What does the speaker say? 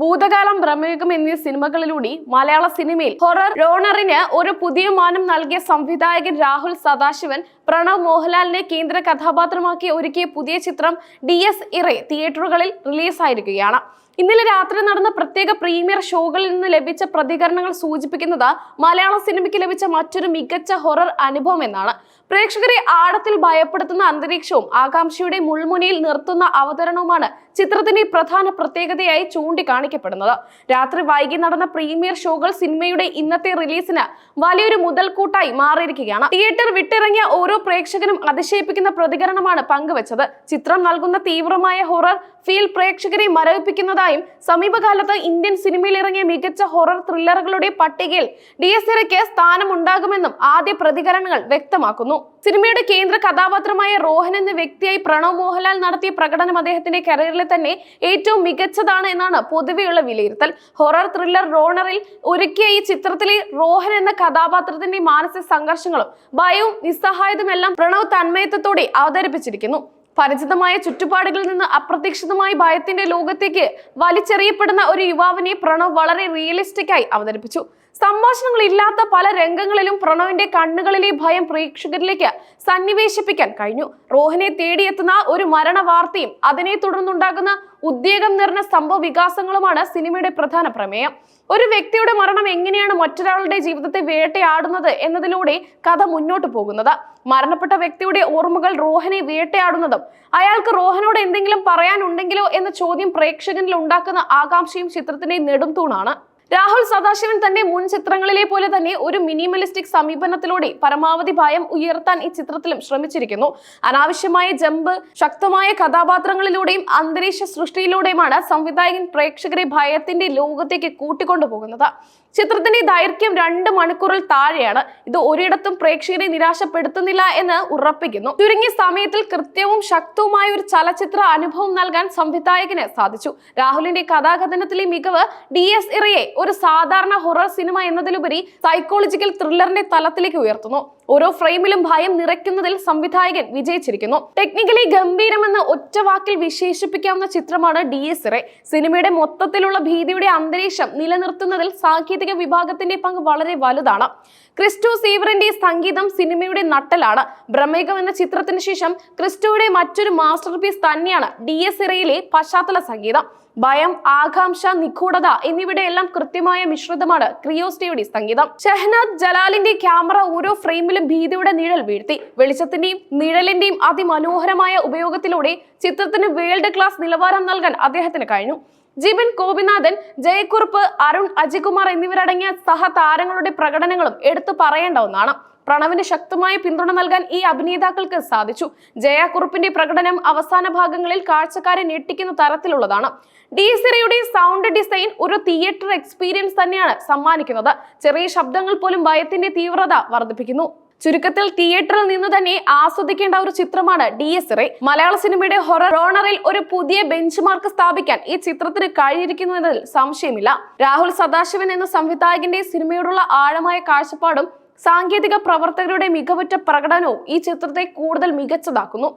ഭൂതകാലം ബ്രഹ്മയുഗം എന്നീ സിനിമകളിലൂടെ മലയാള സിനിമയിൽ ഹൊറർ റോണറിന് ഒരു പുതിയ മാനം നൽകിയ സംവിധായകൻ രാഹുൽ സദാശിവൻ പ്രണവ് മോഹൻലാലിനെ കേന്ദ്ര കഥാപാത്രമാക്കി ഒരുക്കിയ പുതിയ ചിത്രം ഡി എസ് ഇറെ തിയേറ്ററുകളിൽ റിലീസായിരിക്കുകയാണ്. ഇന്നലെ രാത്രി നടന്ന പ്രത്യേക പ്രീമിയർ ഷോകളിൽ നിന്ന് ലഭിച്ച പ്രതികരണങ്ങൾ സൂചിപ്പിക്കുന്നത് മലയാള സിനിമയ്ക്ക് ലഭിച്ച മറ്റൊരു മികച്ച ഹൊറർ അനുഭവം എന്നാണ്. പ്രേക്ഷകരെ ആഴത്തിൽ ഭയപ്പെടുത്തുന്ന അന്തരീക്ഷവും ആകാംക്ഷയുടെ മുൾമുനയിൽ നിർത്തുന്ന അവതരണവുമാണ് ചിത്രത്തിന്റെ പ്രധാന പ്രത്യേകതയായി ചൂണ്ടിക്കാണിക്കപ്പെടുന്നത്. രാത്രി വൈകി നടന്ന പ്രീമിയർ ഷോകൾ സിനിമയുടെ ഇന്നത്തെ റിലീസിന് വലിയൊരു മുതൽക്കൂട്ടായി മാറിയിരിക്കുകയാണ്. തിയേറ്റർ വിട്ടിറങ്ങിയ ഓരോ പ്രേക്ഷകനും അതിശയിപ്പിക്കുന്ന പ്രതികരണമാണ് പങ്കുവച്ചത്. ചിത്രം നൽകുന്ന തീവ്രമായ ഹൊറർ ഫീൽ പ്രേക്ഷകരെ മരവിപ്പിക്കുന്നതായും സമീപകാലത്ത് ഇന്ത്യൻ സിനിമയിൽ ഇറങ്ങിയ മികച്ച ഹൊറർ ത്രില്ലറുകളുടെ പട്ടികയിൽ ഡി എസ് സ്ഥാനമുണ്ടാകുമെന്നും ആദ്യ പ്രതികരണങ്ങൾ വ്യക്തമാക്കുന്നു. സിനിമയുടെ കേന്ദ്ര കഥാപാത്രമായ റോഹൻ എന്ന വ്യക്തിയായി പ്രണവ് മോഹൻലാൽ നടത്തിയ പ്രകടനം അദ്ദേഹത്തിന്റെ കരിയറിലെ തന്നെ ഏറ്റവും മികച്ചതാണ് എന്നാണ് പൊതുവെയുള്ള വിലയിരുത്തൽ. ഹൊറർ ത്രില്ലർ റോണറിൽ ഒരുക്കിയ ഈ ചിത്രത്തിലെ റോഹൻ എന്ന കഥാപാത്രത്തിന്റെ മാനസിക സംഘർഷങ്ങളും ഭയവും നിസ്സഹായതുമെല്ലാം പ്രണവ് തന്മയത്വത്തോടെ അവതരിപ്പിച്ചിരിക്കുന്നു. പരിചിതമായ ചുറ്റുപാടുകളിൽ നിന്ന് അപ്രതീക്ഷിതമായ ഭയത്തിന്റെ ലോകത്തേക്ക് വലിച്ചെറിയപ്പെടുന്ന ഒരു യുവാവിനെ പ്രണവ് വളരെ റിയലിസ്റ്റിക് ആയി അവതരിപ്പിച്ചു. സംഭാഷണങ്ങൾ ഇല്ലാത്ത പല രംഗങ്ങളിലും പ്രണവിന്റെ കണ്ണുകളിലെ ഭയം പ്രേക്ഷകരിലേക്ക് സന്നിവേശിപ്പിക്കാൻ കഴിഞ്ഞു. റോഹനെ തേടിയെത്തുന്ന ഒരു മരണ വാർത്തയും അതിനെ തുടർന്നുണ്ടാകുന്ന ഉദ്വേഗം നിറഞ്ഞ സംഭവ വികാസങ്ങളുമാണ് സിനിമയുടെ പ്രധാന പ്രമേയം. ഒരു വ്യക്തിയുടെ മരണം എങ്ങനെയാണ് മറ്റൊരാളുടെ ജീവിതത്തെ വേട്ടയാടുന്നത് എന്നതിലൂടെ കഥ മുന്നോട്ട് പോകുന്നത്. മരണപ്പെട്ട വ്യക്തിയുടെ ഓർമ്മകൾ റോഹനെ വേട്ടയാടുന്നതും അയാൾക്ക് റോഹനോട് എന്തെങ്കിലും പറയാനുണ്ടെങ്കിലോ എന്ന ചോദ്യം പ്രേക്ഷകനിൽ ഉണ്ടാക്കുന്ന ആകാംക്ഷയും ചിത്രത്തിന്റെ നെടുംതൂണാണ്. രാഹുൽ സദാശിവൻ തന്റെ മുൻ ചിത്രങ്ങളിലെ പോലെ തന്നെ ഒരു മിനിമലിസ്റ്റിക് സമീപനത്തിലൂടെ പരമാവധി ഭയം ഉയർത്താൻ ഈ ചിത്രത്തിലും ശ്രമിച്ചിരിക്കുന്നു. അനാവശ്യമായ ജമ്പ് ശക്തമായ കഥാപാത്രങ്ങളിലൂടെയും അന്തരീക്ഷ സൃഷ്ടിയിലൂടെയുമാണ് സംവിധായകൻ പ്രേക്ഷകരെ ഭയത്തിന്റെ ലോകത്തേക്ക് കൂട്ടിക്കൊണ്ടുപോകുന്നത് ചിത്രത്തിന്റെ ദൈർഘ്യം രണ്ട് മണിക്കൂറിൽ താഴെയാണ്. ഇത് ഒരിടത്തും പ്രേക്ഷകരെ നിരാശപ്പെടുത്തുന്നില്ല എന്ന് ഉറപ്പിക്കുന്നു. ചുരുങ്ങിയ സമയത്തിൽ കൃത്യവും ശക്തവുമായ ഒരു ചലച്ചിത്ര അനുഭവം നൽകാൻ സംവിധായകന് സാധിച്ചു. രാഹുലിന്റെ കഥാകഥനത്തിലെ മികവ് ഡി എസ് ഇറയെ ഒരു സാധാരണ ഹൊറർ സിനിമ എന്നതിലുപരി സൈക്കോളജിക്കൽ ത്രില്ലറിന്റെ തലത്തിലേക്ക് ഉയർത്തുന്നു. ഓരോ ഫ്രെയിമിലും ഭയം നിറയ്ക്കുന്നതിൽ സംവിധായകൻ വിജയിച്ചിരിക്കുന്നു. ടെക്നിക്കലി ഗംഭീരമെന്ന് ഒറ്റ വാക്കിൽ വിശേഷിപ്പിക്കാവുന്ന ചിത്രമാണ് ഡി എസ് ഇറെ സിനിമയുടെ മൊത്തത്തിലുള്ള ഭീതിയുടെ അന്തരീക്ഷം നിലനിർത്തുന്നതിൽ സാങ്കേതിക വിഭാഗത്തിന്റെ പങ്ക് വളരെ വലുതാണ്. ക്രിസ്റ്റു സീവറിന്റെ സംഗീതം സിനിമയുടെ നട്ടലാണ്. ബ്രഹ്മേകം എന്ന ചിത്രത്തിന് ശേഷം ക്രിസ്റ്റോയുടെ മറ്റൊരു മാസ്റ്റർ പീസ് തന്നെയാണ് ഡി എസ് ഇറയിലെ പശ്ചാത്തല സംഗീതം. ഭയം ആകാംക്ഷ നിഗൂഢത എന്നിവയുടെയെല്ലാം കൃത്യമായ മിശ്രിതമാണ് ക്രിയോസ്റ്റയുടെ സംഗീതം. ഷെഹനാദ് ജലാലിന്റെ ക്യാമറ ഓരോ ഫ്രെയിമിലും ഭീതിയുടെ നിഴൽ വീഴ്ത്തി. വെളിച്ചത്തിന്റെയും നിഴലിന്റെയും അതിമനോഹരമായ ഉപയോഗത്തിലൂടെ ചിത്രത്തിന് വേൾഡ് ക്ലാസ് നിലവാരം നൽകാൻ അദ്ദേഹത്തിന് കഴിഞ്ഞു. ജിബിൻ ഗോപിനാഥൻ ജയക്കുറുപ്പ് അരുൺ അജികുമാർ എന്നിവരടങ്ങിയ സഹതാരങ്ങളുടെ പ്രകടനങ്ങളും എടുത്തു പറയേണ്ട ഒന്നാണ്. പ്രണവിന് ശക്തമായ പിന്തുണ നൽകാൻ ഈ അഭിനേതാക്കൾക്ക് സാധിച്ചു. ജയകുറുപ്പിന്റെ പ്രകടനം അവസാന ഭാഗങ്ങളിൽ കാഴ്ചക്കാരെ ഞെട്ടിക്കുന്ന തരത്തിലുള്ളതാണ്. ഡി സിറിയുടെ സൗണ്ട് ഡിസൈൻ ഒരു തിയേറ്റർ എക്സ്പീരിയൻസ് തന്നെയാണ് സമ്മാനിക്കുന്നത്. ചെറിയ ശബ്ദങ്ങൾ പോലും ഭയത്തിന്റെ തീവ്രത വർദ്ധിപ്പിക്കുന്നു. ചുരുക്കത്തിൽ തിയേറ്ററിൽ നിന്ന് തന്നെ ആസ്വദിക്കേണ്ട ഒരു ചിത്രമാണ് ഡി എസ് റേ മലയാള സിനിമയുടെ ഹൊറർ റോണറിൽ ഒരു പുതിയ ബെഞ്ച് മാർക്ക് സ്ഥാപിക്കാൻ ഈ ചിത്രത്തിന് കഴിഞ്ഞിരിക്കുന്നു എന്നതിൽ സംശയമില്ല. രാഹുൽ സദാശിവൻ എന്ന സംവിധായകന്റെ സിനിമയോടുള്ള ആഴമായ കാഴ്ചപ്പാടും സാങ്കേതിക പ്രവർത്തകരുടെ മികവുറ്റ പ്രകടനവും ഈ ചിത്രത്തെ കൂടുതൽ മികച്ചതാക്കുന്നു.